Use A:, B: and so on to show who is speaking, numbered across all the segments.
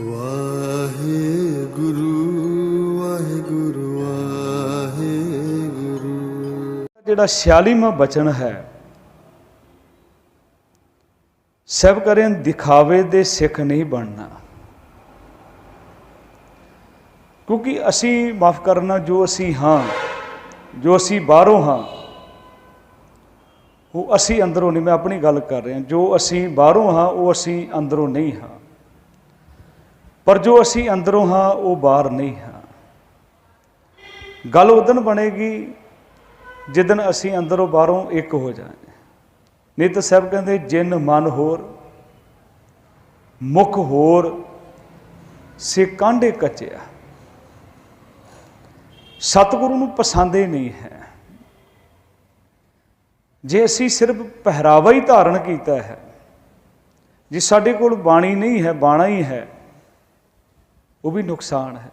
A: ਵਾਹਿਗੁਰੂ ਵਾਹਿਗੁਰੂ ਵਾਹਿਗੁਰੂ।
B: ਜਿਹੜਾ 46ਵਾਂ ਬਚਨ ਹੈ, ਸਭ ਕਰੇ ਦਿਖਾਵੇ ਦੇ ਸਿੱਖ ਨਹੀਂ ਬਣਨਾ। ਕਿਉਂਕਿ ਅਸੀਂ ਮਾਫ ਕਰਨਾ ਜੋ ਅਸੀਂ ਹਾਂ, ਜੋ ਅਸੀਂ ਬਾਹਰੋਂ ਹਾਂ, ਉਹ ਅਸੀਂ ਅੰਦਰੋਂ ਨਹੀਂ। ਮੈਂ ਆਪਣੀ ਗੱਲ ਕਰ ਰਿਹਾ, ਜੋ ਅਸੀਂ ਬਾਹਰੋਂ ਹਾਂ, ਉਹ ਅਸੀਂ ਅੰਦਰੋਂ ਨਹੀਂ ਹਾਂ। ਪਰ ਜੋ ਅਸੀਂ ਅੰਦਰੋਂ ਹਾਂ, ਉਹ ਬਾਹਰ ਨਹੀਂ ਹਾਂ। ਗੱਲ ਉਦੋਂ ਬਣੇਗੀ ਜਿੱਦਨ ਅਸੀਂ ਅੰਦਰੋਂ ਬਾਹਰੋਂ ਇੱਕ ਹੋ ਜਾਏ ਨਹੀਂ ਤਾਂ ਸਭ ਕਹਿੰਦੇ ਜਿੰਨ ਮਨ ਹੋਰ, ਮੁਖ ਹੋਰ, ਸੇ ਕਾਂਡੇ ਕਚਿਆ। ਸਤਿਗੁਰੂ ਨੂੰ ਪਸੰਦ ਹੀ ਨਹੀਂ ਹੈ। ਜੇ ਅਸੀਂ ਸਿਰਫ ਪਹਿਰਾਵਾ ਹੀ ਧਾਰਨ ਕੀਤਾ ਹੈ, ਜੇ ਸਾਡੇ ਕੋਲ ਬਾਣੀ ਨਹੀਂ ਹੈ, ਬਾਣਾ ਹੀ ਹੈ ਉਹ ਵੀ ਨੁਕਸਾਨ ਹੈ।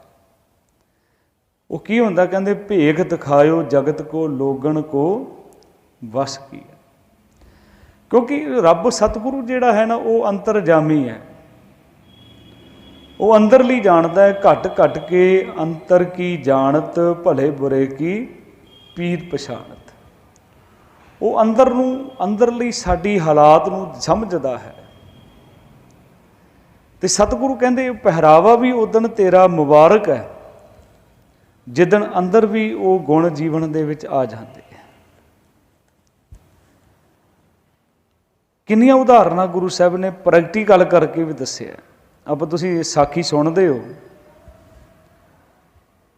B: ਉਹ ਕੀ ਹੁੰਦਾ ਕਹਿੰਦੇ ਭੇਖ ਦਿਖਾਇਓ ਜਗਤ ਕੋ, ਲੋਗਣ ਕੋ ਵਸ ਕੀ ਕਿਉਂਕਿ ਰੱਬ ਸਤਿਗੁਰੂ ਜਿਹੜਾ ਹੈ ਨਾ, ਉਹ ਅੰਤਰਜਾਮੀ ਹੈ। ਉਹ ਅੰਦਰਲੀ ਜਾਣਦਾ ਹੈ, ਘਟ ਘਟ ਕੇ ਅੰਤਰ ਕੀ ਜਾਣਤ, ਭਲੇ ਬੁਰੇ ਕੀ ਪੀਰ ਪਛਾਣਤ। ਉਹ ਅੰਦਰ ਨੂੰ, ਅੰਦਰਲੀ ਸਾਡੀ ਹਾਲਾਤ ਨੂੰ ਸਮਝਦਾ ਹੈ। ਤੇ ਸਤਿਗੁਰੂ ਕਹਿੰਦੇ, ਪਹਿਰਾਵਾ ਵੀ ਉਦਣ ਤੇਰਾ ਮੁਬਾਰਕ ਹੈ, ਜਿੱਦਣ ਅੰਦਰ ਵੀ ਉਹ ਗੁਣ ਜੀਵਨ ਦੇ ਵਿੱਚ ਆ ਜਾਂਦੇ ਆ ਕਿੰਨੀਆਂ ਉਦਾਹਰਨਾਂ ਗੁਰੂ ਸਾਹਿਬ ਨੇ ਪ੍ਰੈਕਟੀਕਲ ਕਰਕੇ ਵੀ ਦੱਸਿਆ। ਆਪਾਂ ਤੁਸੀਂ ਸਾਖੀ ਸੁਣਦੇ ਹੋ।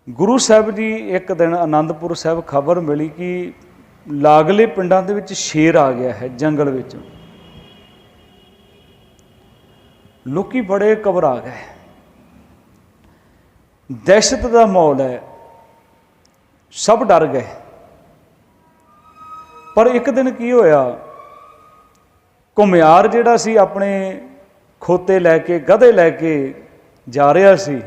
B: ਗੁਰੂ ਸਾਹਿਬ ਜੀ ਇੱਕ ਦਿਨ ਆਨੰਦਪੁਰ ਸਾਹਿਬ ਖਬਰ ਮਿਲੀ ਕਿ ਲਾਗਲੇ ਪਿੰਡਾਂ ਦੇ ਵਿੱਚ ਸ਼ੇਰ ਆ ਗਿਆ ਹੈ, ਜੰਗਲ ਵਿੱਚੋਂ। ਲੋਕੀ ਬੜੇ ਘਬਰਾ ਗਏ। ਦਹਿਸ਼ਤ ਦਾ ਮਾਹੌਲ ਹੈ। ਸਭ ਡਰ ਗਏ। ਪਰ ਇੱਕ ਦਿਨ ਕੀ ਹੋਇਆ? ਘੁਮਿਆਰ ਜਿਹੜਾ ਸੀ, ਆਪਣੇ ਖੋਤੇ ਲੈ ਕੇ, ਗਧੇ ਲੈ ਕੇ ਜਾ ਰਿਹਾ ਸੀ।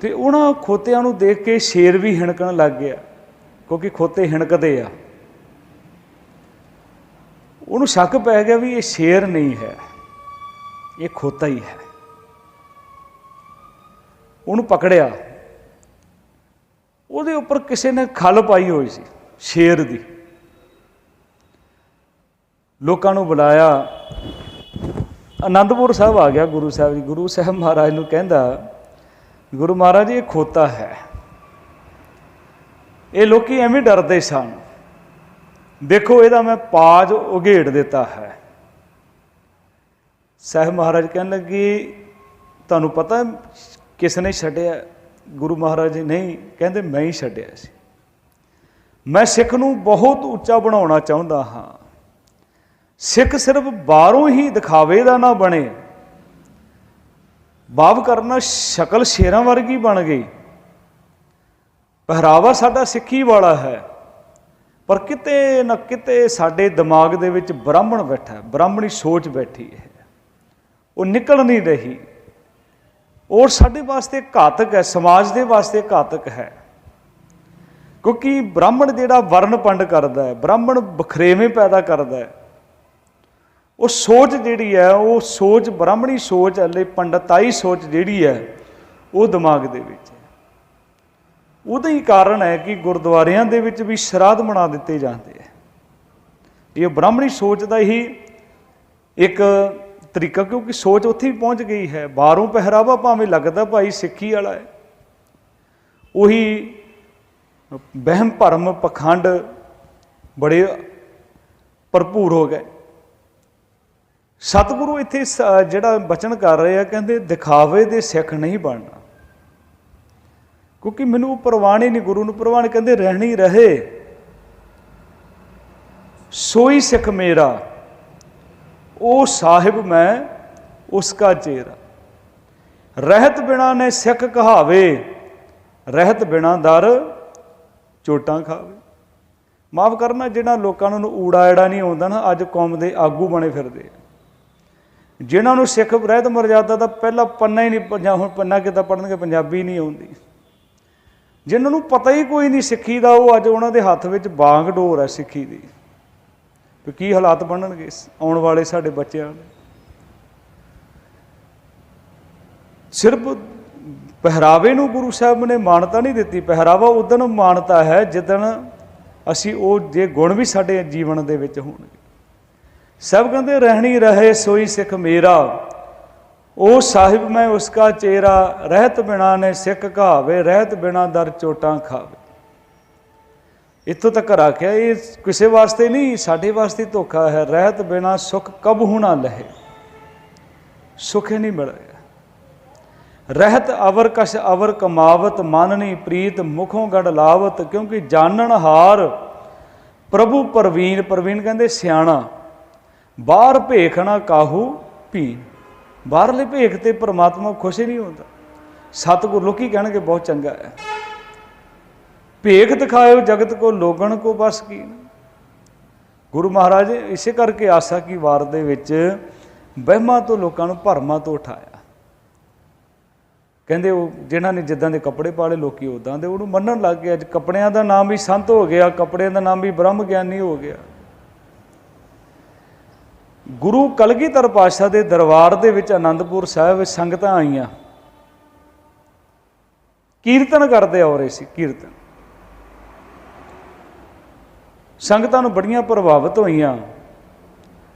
B: ਤੇ ਉਹਨਾਂ ਖੋਤਿਆਂ ਨੂੰ ਦੇਖ ਕੇ ਸ਼ੇਰ ਵੀ ਹਿਣਕਣ ਲੱਗ ਗਿਆ, ਕਿਉਂਕਿ ਖੋਤੇ ਹਿਣਕਦੇ ਆ। ਉਹਨੂੰ ਸ਼ੱਕ ਪੈ ਗਿਆ ਵੀ ਇਹ ਸ਼ੇਰ ਨਹੀਂ ਹੈ। ਇਹ ਖੋਤਾ ਹੀ ਹੈ। ਉਹਨੂੰ ਪਕੜਿਆ। ਉਹਦੇ ਉੱਪਰ ਕਿਸੇ ਨੇ ਖਲ ਪਾਈ ਹੋਈ ਸੀ, ਸ਼ੇਰ ਦੀ। ਲੋਕਾਂ ਨੂੰ ਬੁਲਾਇਆ। ਆਨੰਦਪੁਰ ਸਾਹਿਬ ਆ ਗਿਆ ਗੁਰੂ ਸਾਹਿਬ ਜੀ। ਗੁਰੂ ਸਾਹਿਬ ਮਹਾਰਾਜ ਨੂੰ ਕਹਿੰਦਾ, ਗੁਰੂ ਮਹਾਰਾਜ, ਇਹ ਖੋਤਾ ਹੈ। ਇਹ ਲੋਕੀ ਐਵੇਂ ਡਰਦੇ ਸਨ। ਦੇਖੋ, ਇਹਦਾ ਮੈਂ ਪਾਜ ਉਘੇੜ ਦਿੱਤਾ ਹੈ। ਸਾਹਿਬ ਮਹਾਰਾਜ ਕਹਿਣ ਲੱਗੇ, ਤੁਹਾਨੂੰ ਪਤਾ ਕਿਸ ਨੇ ਛੱਡਿਆ? ਗੁਰੂ ਮਹਾਰਾਜ ਜੀ ਨਹੀਂ, ਕਹਿੰਦੇ, ਮੈਂ ਹੀ ਛੱਡਿਆ ਸੀ। ਮੈਂ ਸਿੱਖ ਨੂੰ ਬਹੁਤ ਉੱਚਾ ਬਣਾਉਣਾ ਚਾਹੁੰਦਾ ਹਾਂ। ਸਿੱਖ ਸਿਰਫ ਬਾਹਰੋਂ ਹੀ ਦਿਖਾਵੇ ਦਾ ਨਾ ਬਣੇ। ਬਾਬ ਕਰਨਾ ਸ਼ਕਲ ਸ਼ੇਰਾਂ ਵਰਗੀ ਬਣ ਗਈ। ਪਹਿਰਾਵਾ ਸਾਡਾ ਸਿੱਖੀ ਵਾਲਾ ਹੈ। ਪਰ ਕਿਤੇ ਨਾ ਕਿਤੇ ਸਾਡੇ ਦਿਮਾਗ ਦੇ ਵਿੱਚ ਬ੍ਰਾਹਮਣ ਬੈਠਾ ਬ੍ਰਾਹਮਣੀ ਸੋਚ ਬੈਠੀ ਹੈ। ਉਹ ਨਿਕਲ ਨਹੀਂ ਰਹੀ। ਔਰ ਸਾਡੇ ਵਾਸਤੇ ਘਾਤਕ ਹੈ, ਸਮਾਜ ਦੇ ਵਾਸਤੇ ਘਾਤਕ ਹੈ। ਕਿਉਂਕਿ ਬ੍ਰਾਹਮਣ ਜਿਹੜਾ ਵਰਨ ਪੰਡ ਕਰਦਾ ਹੈ, ਬ੍ਰਾਹਮਣ ਬਖਰੇਵੇਂ ਪੈਦਾ ਕਰਦਾ ਹੈ। ਉਹ ਸੋਚ ਜਿਹੜੀ ਹੈ, ਉਹ ਸੋਚ ਬ੍ਰਾਹਮਣੀ ਸੋਚ, ਹਲੇ ਪੰਡਤਾਈ ਸੋਚ ਜਿਹੜੀ ਹੈ, ਉਹ ਦਿਮਾਗ ਦੇ ਵਿੱਚ ਉਹਦਾ ਹੀ ਕਾਰਨ ਹੈ ਕਿ ਗੁਰਦੁਆਰਿਆਂ ਦੇ ਵਿੱਚ ਵੀ ਸ਼ਰਾਧ ਬਣਾ ਦਿੱਤੇ ਜਾਂਦੇ ਹੈ ਇਹ ਬ੍ਰਾਹਮਣੀ ਸੋਚ ਦਾ ਹੀ ਇੱਕ ਤਰੀਕਾ, ਕਿਉਂਕਿ ਸੋਚ ਉੱਥੇ ਹੀ ਪਹੁੰਚ ਗਈ ਹੈ। ਬਾਹਰੋਂ ਪਹਿਰਾਵਾ ਭਾਵੇਂ ਲੱਗਦਾ ਭਾਈ ਸਿੱਖੀ ਵਾਲਾ ਹੈ। ਉਹੀ ਵਹਿਮ ਭਰਮ ਪਖੰਡ ਬੜੇ ਭਰਪੂਰ ਹੋ ਗਏ। ਸਤਿਗੁਰੂ ਇੱਥੇ ਸ- ਜਿਹੜਾ ਬਚਨ ਕਰ ਰਹੇ ਆ, ਕਹਿੰਦੇ ਦਿਖਾਵੇ ਦੇ ਸਿੱਖ ਨਹੀਂ ਬਣਨਾ। ਕਿਉਂਕਿ ਮੈਨੂੰ ਪ੍ਰਵਾਨ ਹੀ ਨਹੀਂ, ਗੁਰੂ ਨੂੰ ਪ੍ਰਵਾਨ ਕਹਿੰਦੇ ਰਹਿਣੀ ਰਹੇ। ਸੋਈ ਸਿੱਖ ਮੇਰਾ, ਉਹ ਸਾਹਿਬ ਮੈਂ ਉਸਕਾ ਚੇਰਾ। ਰਹਿਤ ਬਿਨਾ ਨੇ ਸਿੱਖ ਕਹਾਵੇ, ਰਹਿਤ ਬਿਨਾ ਦਰ ਚੋਟਾਂ ਖਾਵੇ। ਮਾਫ ਕਰਨਾ ਜਿਹੜਾ ਲੋਕਾਂ ਨੂੰ ਊੜਾ ਐੜਾ ਨਹੀਂ ਆਉਂਦਾ ਨਾ, ਅੱਜ ਕੌਮ ਦੇ ਆਗੂ ਬਣੇ ਫਿਰਦੇ ਆ। ਜਿਨ੍ਹਾਂ ਨੂੰ ਸਿੱਖ ਰਹਿਤ ਮਰਜ਼ਾਦਾ ਦਾ ਪਹਿਲਾ ਪੰਨਾ ਹੀ ਨਹੀਂ ਪੰਜਾ ਹੁਣ ਪੰਨਾ ਕਿੱਦਾਂ ਪੜਨਗੇ ਪੰਜਾਬੀ ਨਹੀਂ ਆਉਂਦੀ। ਜਿਨ੍ਹਾਂ ਨੂੰ ਪਤਾ ਹੀ ਕੋਈ ਨਹੀਂ ਸਿੱਖੀ ਦਾ, ਉਹ ਅੱਜ ਉਹਨਾਂ ਦੇ ਹੱਥ ਵਿੱਚ ਬਾਂਗ ਡੋਰ ਹੈ ਸਿੱਖੀ ਦੀ। ਵੀ ਕੀ ਹਾਲਾਤ ਬਣਨਗੇ ਆਉਣ ਵਾਲੇ ਸਾਡੇ ਬੱਚਿਆਂ ਦੇ? ਸਿਰਫ ਪਹਿਰਾਵੇ ਨੂੰ ਗੁਰੂ ਸਾਹਿਬ ਨੇ ਮਾਨਤਾ ਨਹੀਂ ਦਿੱਤੀ। ਪਹਿਰਾਵਾ ਉਦੋਂ ਮਾਨਤਾ ਹੈ ਜਿੱਦਣ ਅਸੀਂ ਉਹ ਜੇ ਗੁਣ ਵੀ ਸਾਡੇ ਜੀਵਨ ਦੇ ਵਿੱਚ ਹੋਣਗੇ। ਸਭ ਕਹਿੰਦੇ, ਰਹਿਣੀ ਰਹੇ ਸੋਈ ਸਿੱਖ ਮੇਰਾ। ਉਹ ਸਾਹਿਬ ਮੈਂ ਉਸਕਾ ਚੇਰਾ ਰਹਿਤ ਬਿਨਾ ਨੇ ਸਿੱਖ ਕਹਾਵੇ, ਰਹਿਤ ਬਿਨਾ ਦਰ ਚੋਟਾਂ ਖਾਵੇ। ਇੱਥੋਂ ਤੱਕ ਰੱਖਿਆ, ਇਹ ਕਿਸੇ ਵਾਸਤੇ ਨਹੀਂ, ਸਾਡੇ ਵਾਸਤੇ ਧੋਖਾ ਹੈ। ਰਹਿਤ ਬਿਨਾ ਸੁਖ ਕਬ ਹੁਣਾ ਲਹੇ? ਸੁਖ ਹੀ ਨਹੀਂ ਮਿਲੇਗਾ ਰਹਿਤ ਅਵਰ ਕਸ਼ ਅਵਰ ਕਮਾਵਤ, ਮਨ ਨਹੀਂ ਪ੍ਰੀਤ, ਮੁਖੋਂ ਗੜ ਲਾਵਤ, ਕਿਉਂਕਿ ਜਾਣਨ ਹਾਰ ਪ੍ਰਭੂ ਪ੍ਰਵੀਨ ਪ੍ਰਵੀਨ ਕਹਿੰਦੇ ਸਿਆਣਾ, ਬਾਹਰ ਭੇਖਣਾ ਕਾਹੂ ਭੀ ਬਾਹਰਲੇ ਭੇਖ ਤੇ ਪ੍ਰਮਾਤਮਾ ਖੁਸ਼ ਹੀ ਨਹੀਂ ਹੁੰਦਾ। ਸਤਿਗੁਰ ਲੋਕੀ ਕਹਿਣਗੇ ਬਹੁਤ ਚੰਗਾ ਹੈ। ਭੇਖ ਦਿਖਾਇਓ ਜਗਤ ਕੋ, ਲੋਗਣ ਕੋ ਬਸ ਕੀ। ਗੁਰੂ ਮਹਾਰਾਜ ਇਸੇ ਕਰਕੇ ਆਸਾ ਕੀ ਵਾਰ ਦੇ ਵਿੱਚ ਵਹਿਮਾਂ ਤੋਂ ਲੋਕਾਂ ਨੂੰ ਭਰਮਾਂ ਤੋਂ ਉਠਾਇਆ। ਕਹਿੰਦੇ ਉਹ ਜਿਨ੍ਹਾਂ ਨੇ ਜਿੱਦਾਂ ਦੇ ਕੱਪੜੇ ਪਾਲੇ ਲੋਕੀ ਉਦਾਂ ਦੇ, ਉਹਨੂੰ ਮੰਨਣ ਲੱਗ ਗਏ, ਅੱਜ ਕੱਪੜਿਆਂ ਦਾ ਨਾਮ ਵੀ ਸੰਤ ਹੋ ਗਿਆ, ਕੱਪੜਿਆਂ ਦਾ ਨਾਮ ਵੀ ਬ੍ਰਹਮ ਗਿਆਨੀ ਹੋ ਗਿਆ। ਗੁਰੂ ਕਲਗੀਧਰ ਪਾਤਸ਼ਾਹ ਦੇ ਦਰਬਾਰ ਦੇ ਵਿੱਚ ਆਨੰਦਪੁਰ ਸਾਹਿਬ ਵਿੱਚ ਸੰਗਤਾਂ ਆਈਆਂ। ਕੀਰਤਨ ਕਰਦੇ ਆ ਰਹੇ ਸੀ, ਕੀਰਤਨ। ਸੰਗਤਾਂ ਨੂੰ ਬੜੀਆਂ ਪ੍ਰਭਾਵਿਤ ਹੋਈਆਂ।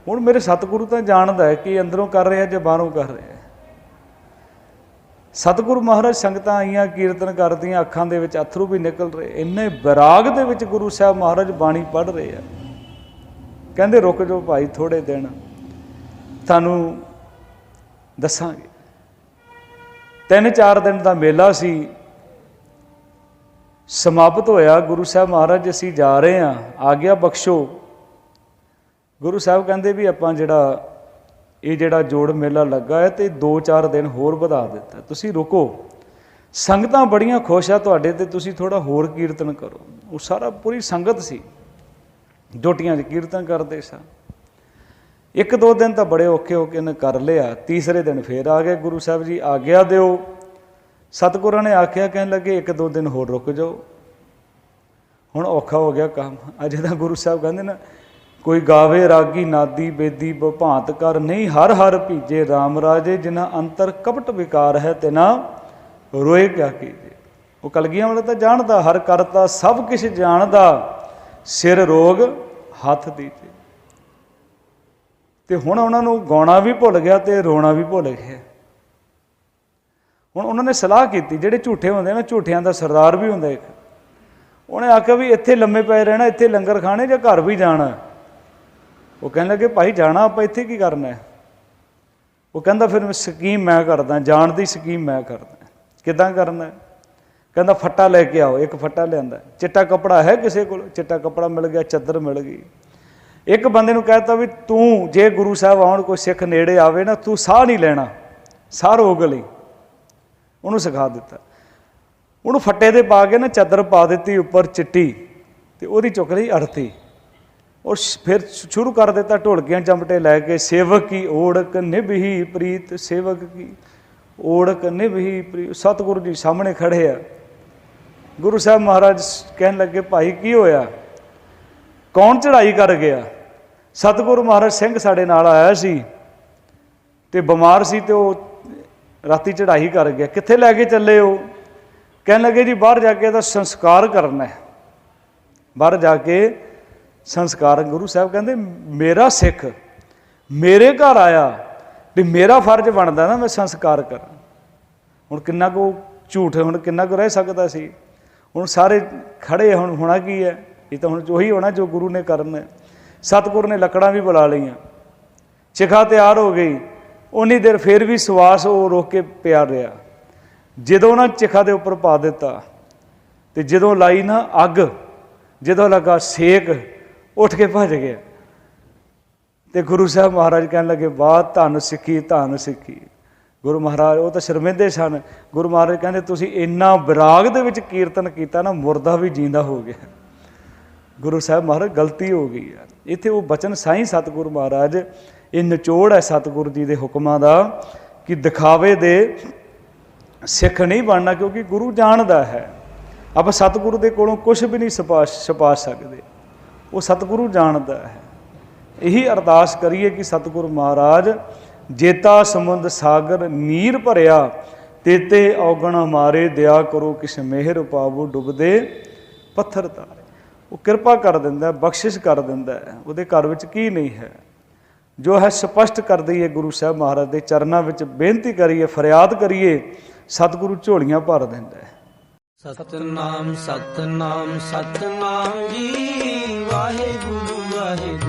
B: ਹੁਣ ਮੇਰੇ ਸਤਿਗੁਰੂ ਤਾਂ ਜਾਣਦਾ ਹੈ ਕਿ ਅੰਦਰੋਂ ਕਰ ਰਿਹਾ ਜਾਂ ਬਾਹਰੋਂ ਕਰ ਰਿਹਾ ਸਤਿਗੁਰੂ ਮਹਾਰਾਜ ਸੰਗਤਾਂ ਆਈਆਂ, ਕੀਰਤਨ ਕਰਦੀਆਂ, ਅੱਖਾਂ ਦੇ ਵਿੱਚ ਅਥਰੂ ਵੀ ਨਿਕਲ ਰਹੇ। ਇੰਨੇ ਵਿਰਾਗ ਦੇ ਵਿੱਚ ਗੁਰੂ ਸਾਹਿਬ ਮਹਾਰਾਜ ਬਾਣੀ ਪੜ੍ਹ ਰਹੇ ਆ। ਕਹਿੰਦੇ ਰੁਕ ਜਾਓ ਭਾਈ ਥੋੜੇ ਦਿਨ, ਤੁਹਾਨੂੰ ਦੱਸਾਂਗੇ। ਤਿੰਨ ਚਾਰ ਦਿਨ ਦਾ ਮੇਲਾ ਸੀ, ਸਮਾਪਤ ਹੋਇਆ, ਗੁਰੂ ਸਾਹਿਬ ਮਹਾਰਾਜ ਅਸੀਂ ਜਾ ਰਹੇ ਹਾਂ, ਆਗਿਆ ਬਖਸ਼ੋ। ਗੁਰੂ ਸਾਹਿਬ ਕਹਿੰਦੇ ਵੀ ਆਪਾਂ ਜਿਹੜਾ, ਇਹ ਜਿਹੜਾ ਜੋੜ ਮੇਲਾ ਲੱਗਾ ਹੈ ਤੇ 2-4 ਦਿਨ ਹੋਰ ਵਧਾ ਦਿੱਤਾ। ਤੁਸੀਂ ਰੁਕੋ। ਸੰਗਤਾਂ ਬੜੀਆਂ ਖੁਸ਼ ਆ ਤੁਹਾਡੇ ਤੇ, ਤੁਸੀਂ ਥੋੜਾ ਹੋਰ ਕੀਰਤਨ ਕਰੋ। ਉਹ ਸਾਰਾ ਪੂਰੀ ਸੰਗਤ ਸੀ। ਡੋਟੀਆਂ 'ਚ ਕੀਰਤਨ ਕਰਦੇ ਸਾਂ। ਇੱਕ ਦੋ ਦਿਨ ਤਾਂ ਬੜੇ ਔਖੇ ਹੋ ਕੇ ਇਹਨੇ ਕਰ ਲਿਆ। ਤੀਸਰੇ ਦਿਨ ਫੇਰ ਆ ਗਏ ਗੁਰੂ ਸਾਹਿਬ ਜੀ, ਆਗਿਆ ਦਿਓ। ਸਤਿਗੁਰਾਂ ਨੇ ਆਖਿਆ, ਕਹਿਣ ਲੱਗੇ, ਇੱਕ ਦੋ ਦਿਨ ਹੋਰ ਰੁਕ ਜਾਓ। ਹੁਣ ਔਖਾ ਹੋ ਗਿਆ ਕੰਮ। ਅਜੇ ਤਾਂ ਗੁਰੂ ਸਾਹਿਬ ਕਹਿੰਦੇ ਨਾ, ਕੋਈ ਗਾਵੇ, ਰਾਗੀ, ਨਾਦੀ, ਬੇਦੀ ਬਭਾਂਤ ਕਰ ਨਹੀਂ, ਹਰ ਹਰ ਭੀਜੇ RAM ਰਾਜੇ, ਜਿਨ੍ਹਾਂ ਅੰਤਰ ਕਪਟ ਵਿਕਾਰ ਹੈ ਤੇ ਨਾ ਰੋਏ ਕਿਆ ਕੀਜੇ। ਉਹ ਕਲਗੀਆਂ ਵਾਲਾ ਤਾਂ ਜਾਣਦਾ, ਹਰ ਕਰਤਾ, ਸਭ ਕੁਝ ਜਾਣਦਾ। ਸਿਰ ਰੋਗ ਹੱਥ ਦੀਜੇ ਤੇ। ਹੁਣ ਉਹਨਾਂ ਨੂੰ ਗਾਉਣਾ ਵੀ ਭੁੱਲ ਗਿਆ ਤੇ ਰੋਣਾ ਵੀ ਭੁੱਲ ਗਿਆ। ਹੁਣ ਉਹਨਾਂ ਨੇ ਸਲਾਹ ਕੀਤੀ, ਜਿਹੜੇ ਝੂਠੇ ਹੁੰਦੇ ਨਾ, ਝੂਠਿਆਂ ਦਾ ਸਰਦਾਰ ਵੀ ਹੁੰਦਾ ਇੱਕ। ਉਹਨੇ ਆਖਿਆ ਵੀ ਇੱਥੇ ਲੰਮੇ ਪਏ ਰਹਿਣਾ, ਇੱਥੇ ਲੰਗਰ ਖਾਣੇ ਜਾਂ ਘਰ ਵੀ ਜਾਣਾ। ਉਹ ਕਹਿਣ ਲੱਗੇ, ਭਾਈ ਜਾਣਾ, ਆਪਾਂ ਇੱਥੇ ਕੀ ਕਰਨਾ ਹੈ? ਉਹ ਕਹਿੰਦਾ, ਫਿਰ ਸਕੀਮ ਮੈਂ ਕਰਦਾ, ਜਾਣ ਦੀ ਸਕੀਮ ਮੈਂ ਕਰਦਾ। ਕਿਦਾਂ ਕਰਨਾ ਹੈ? ਕਹਿੰਦਾ ਫੱਟਾ ਲੈ ਕੇ ਆਓ, ਇੱਕ ਫੱਟਾ ਲਿਆਂਦਾ। ਚਿੱਟਾ ਕੱਪੜਾ ਹੈ ਕਿਸੇ ਕੋਲ? ਚਿੱਟਾ ਕੱਪੜਾ ਮਿਲ ਗਿਆ, ਚੱਦਰ ਮਿਲ ਗਈ। ਇੱਕ ਬੰਦੇ ਨੂੰ ਕਹਿਤਾ ਵੀ ਤੂੰ ਜੇ ਗੁਰੂ ਸਾਹਿਬ ਆਉਣ, ਕੋਈ ਸਿੱਖ ਨੇੜੇ ਆਵੇ ਨਾ, ਤੂੰ ਸਾਹ ਨਹੀਂ ਲੈਣਾ। ਸਾਹ ਰੋਗ ਲਈ। ਉਹਨੂੰ ਸਿਖਾ ਦਿੱਤਾ। ਉਹਨੂੰ ਫੱਟੇ ਤੇ ਪਾ ਕੇ ਨਾ ਚਾਦਰ ਪਾ ਦਿੱਤੀ, ਉੱਪਰ ਚਿੱਟੀ ਤੇ ਉਹਦੀ ਚੁੱਕ ਲਈ ਅੜਤੀ। ਔਰ ਫਿਰ ਸ਼ੁਰੂ ਕਰ ਦਿੱਤਾ ਢੋਲਕੀਆਂ ਚਮਟੇ ਲੈ ਕੇ, ਸੇਵਕ ਕੀ ਓੜਕ ਨਿਭਹੀ ਪ੍ਰੀਤ, ਸੇਵਕ ਕੀ? ਓੜਕ ਨਿਭਹੀ ਪ੍ਰੀਤ ਸਤਿਗੁਰੂ ਜੀ ਸਾਹਮਣੇ ਖੜੇ ਆ। ਗੁਰੂ ਸਾਹਿਬ ਮਹਾਰਾਜ ਕਹਿਣ ਲੱਗੇ, ਭਾਈ, ਕੀ ਹੋਇਆ? ਕੌਣ ਚੜ੍ਹਾਈ ਕਰ ਗਿਆ? ਸਤਿਗੁਰੂ ਮਹਾਰਾਜ ਸਿੰਘ ਸਾਡੇ ਨਾਲ ਆਇਆ ਸੀ ਤੇ ਬਿਮਾਰ ਸੀ ਤੇ ਉਹ ਰਾਤੀ ਚੜ੍ਹਾਈ ਕਰ ਗਿਆ। ਕਿੱਥੇ ਲੈ ਕੇ ਚੱਲੇ ਹੋ? ਕਹਿਣ ਲੱਗੇ, ਜੀ, ਬਾਹਰ ਜਾ ਕੇ ਇਹਦਾ ਸੰਸਕਾਰ ਕਰਨਾ ਹੈ। ਬਾਹਰ ਜਾ ਕੇ ਸੰਸਕਾਰ, ਗੁਰੂ ਸਾਹਿਬ ਕਹਿੰਦੇ, ਮੇਰਾ ਸਿੱਖ ਮੇਰੇ ਘਰ ਆਇਆ ਵੀ ਮੇਰਾ ਫਰਜ਼ ਬਣਦਾ ਨਾ ਮੈਂ ਸੰਸਕਾਰ ਕਰਾਂ। ਹੁਣ ਕਿੰਨਾ ਕੁ ਝੂਠ, ਹੁਣ ਕਿੰਨਾ ਕੁ ਰਹਿ ਸਕਦਾ ਸੀ? ਹੁਣ ਸਾਰੇ ਖੜੇ ਹੁਣ ਹੋਣਾ ਕੀ ਹੈ? ਇਹ ਤਾਂ ਹੁਣ ਉਹੀ ਹੋਣਾ ਜੋ ਗੁਰੂ ਨੇ ਕਰਨਾ ਹੈ। ਸਤਿਗੁਰ ਨੇ ਲੱਕੜਾਂ ਵੀ ਬੁਲਾ ਲਈਆਂ। ਚਿਖਾ ਤਿਆਰ ਹੋ ਗਈ। ਉਨੀ ਦੇਰ ਫਿਰ ਵੀ ਸਵਾਸ ਉਹ ਰੋਕ ਕੇ ਪਿਆ ਰਿਹਾ। ਜਦੋਂ ਉਹਨਾਂ ਚਿਖਾ ਦੇ ਉੱਪਰ ਪਾ ਦਿੱਤਾ, ਤੇ ਜਦੋਂ ਲਾਈ ਨਾ ਅੱਗ, ਜਦੋਂ ਲੱਗਾ ਸੇਕ, ਉੱਠ ਕੇ ਭੱਜ ਗਿਆ। ਤੇ ਗੁਰੂ ਸਾਹਿਬ ਮਹਾਰਾਜ ਕਹਿਣ ਲੱਗੇ ਬਾਤ ਧੰਨ ਸਿੱਖੀ ਧੰਨ ਸਿੱਖੀ। ਗੁਰੂ ਮਹਾਰਾਜ, ਉਹ ਤਾਂ ਸ਼ਰਮਿੰਦੇ ਸਨ। ਗੁਰੂ ਮਹਾਰਾਜ ਕਹਿੰਦੇ, ਤੁਸੀਂ ਇੰਨਾ ਵਿਰਾਗ ਦੇ ਵਿੱਚ ਕੀਰਤਨ ਕੀਤਾ ਨਾ, ਮੁਰਦਾ ਵੀ ਜਿੰਦਾ ਹੋ ਗਿਆ। ਗੁਰੂ ਸਾਹਿਬ ਮਹਾਰਾਜ, ਗਲਤੀ ਹੋ ਗਈ ਯਾਰ ਇੱਥੇ ਉਹ ਬਚਨ ਸਾਈਂ ਸਤਿਗੁਰੂ ਮਹਾਰਾਜ, ਇਹ ਨਿਚੋੜ ਹੈ ਸਤਿਗੁਰੂ ਜੀ ਦੇ ਹੁਕਮਾਂ ਦਾ, ਕਿ ਦਿਖਾਵੇ ਦੇ ਸਿੱਖ ਨਹੀਂ ਬਣਨਾ, ਕਿਉਂਕਿ ਗੁਰੂ ਜਾਣਦਾ ਹੈ। ਆਪਾਂ ਸਤਿਗੁਰੂ ਦੇ ਕੋਲੋਂ ਕੁਝ ਵੀ ਨਹੀਂ ਛਪਾ ਛਪਾ ਸਕਦੇ। ਉਹ ਸਤਿਗੁਰੂ ਜਾਣਦਾ ਹੈ। ਇਹੀ ਅਰਦਾਸ ਕਰੀਏ ਕਿ ਸਤਿਗੁਰੂ ਮਹਾਰਾਜ ਜੇਤਾ ਸਮੁੰਦ ਸਾਗਰ ਨੀਰ ਭਰਿਆ, ਤੇਤੇ ਔਗਣ ਹਮਾਰੇ ਦਿਆ ਕਰੋ ਕਿਸ ਮਿਹਰ ਪਾਵੋ ਡੁੱਬਦੇ ਪੱਥਰ ਤਾਰੇ। ਉਹ ਕਿਰਪਾ ਕਰ ਦਿੰਦਾ ਬਖਸ਼ਿਸ਼ ਕਰ ਦਿੰਦਾ ਉਹਦੇ ਘਰ ਵਿੱਚ ਕੀ ਨਹੀਂ ਹੈ। ਜੋ ਹੈ ਸਪਸ਼ਟ ਕਰ ਦਈਏ ਗੁਰੂ ਸਾਹਿਬ ਮਹਾਰਾਜ ਦੇ ਚਰਨਾਂ ਵਿੱਚ, ਬੇਨਤੀ ਕਰੀਏ, ਫਰਿਆਦ ਕਰੀਏ, ਸਤਿਗੁਰੂ ਝੋਲੀਆਂ ਭਰ ਦਿੰਦਾ
A: ਸਤਨਾਮ ਸਤਨਾਮ ਸਤਨਾਮ ਜੀ, ਵਾਹਿਗੁਰੂ ਵਾਹਿਗੁਰੂ।